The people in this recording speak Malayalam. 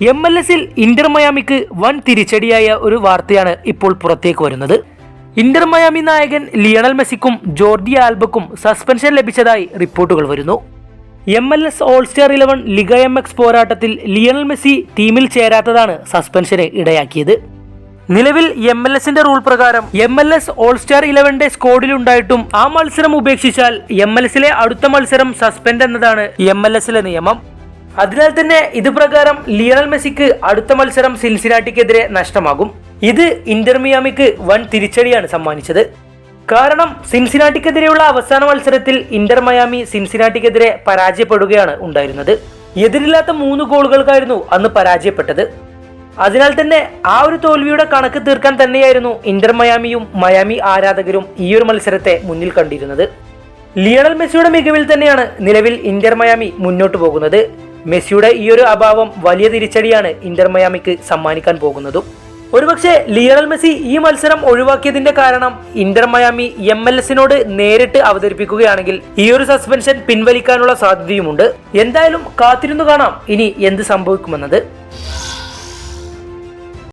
എം എൽ എസിൽ ഇന്റർ മയാമിക്ക് വൻ തിരിച്ചടിയായ ഒരു വാർത്തയാണ് ഇപ്പോൾ പുറത്തേക്ക് വരുന്നത്. ഇന്റർ മയാമി നായകൻ ലിയണൽ മെസ്സിക്കും ജോർജി ആൽബക്കും സസ്പെൻഷൻ ലഭിച്ചതായി റിപ്പോർട്ടുകൾ വരുന്നു. M L S all star eleven Liga M X പോരാട്ടത്തിൽ ലിയണൽ മെസ്സി ടീമിൽ ചേരാത്തതാണ് സസ്പെൻഷന് ഇടയാക്കിയത്. നിലവിൽ എം എൽ എസിന്റെ റൂൾ പ്രകാരം M L S all star ഇലവന്റെ സ്കോഡിലുണ്ടായിട്ടും ആ മത്സരം ഉപേക്ഷിച്ചാൽ എം എൽ എസിലെ അടുത്ത മത്സരം സസ്പെൻഡ് എന്നതാണ് എം എൽ എസിലെ നിയമം. അതിനാൽ തന്നെ ഇത് പ്രകാരം ലിയണൽ മെസ്സിക്ക് അടുത്ത മത്സരം സിൽസിനാട്ടിക്കെതിരെ നഷ്ടമാകും. ഇത് ഇന്റർമിയാമിക്ക് വൻ തിരിച്ചടിയാണ് സമ്മാനിച്ചത്. കാരണം സിൻസിനാട്ടിക്കെതിരെയുള്ള അവസാന മത്സരത്തിൽ ഇന്റർ മയാമി സിൻസിനാട്ടിക്കെതിരെ പരാജയപ്പെടുകയാണ് ഉണ്ടായിരുന്നത്. എതിരില്ലാത്ത മൂന്ന് ഗോളുകൾക്കായിരുന്നു അന്ന് പരാജയപ്പെട്ടത്. അതിനാൽ തന്നെ ആ ഒരു തോൽവിയുടെ കണക്ക് തീർക്കാൻ തന്നെയായിരുന്നു ഇന്റർ മയാമിയും മയാമി ആരാധകരും ഈ ഒരു മത്സരത്തെ മുന്നിൽ കണ്ടിരുന്നത്. ലിയണൽ മെസ്സിയുടെ മികവിൽ തന്നെയാണ് നിലവിൽ ഇന്റർ മയാമി മുന്നോട്ട് പോകുന്നത്. മെസ്സിയുടെ ഈ ഒരു അഭാവം വലിയ തിരിച്ചടിയാണ് ഇന്റർ മയാമിക്ക് സമ്മാനിക്കാൻ പോകുന്നതും. ഒരുപക്ഷെ ലിയണൽ മെസ്സി ഈ മത്സരം ഒഴിവാക്കിയതിന്റെ കാരണം ഇന്റർ മയാമി എം എൽ എസിനോട് നേരിട്ട് അവതരിപ്പിക്കുകയാണെങ്കിൽ ഈ ഒരു സസ്പെൻഷൻ പിൻവലിക്കാനുള്ള സാധ്യതയുമുണ്ട്. എന്തായാലും കാത്തിരുന്നു കാണാം ഇനി എന്ത് സംഭവിക്കുമെന്നത്.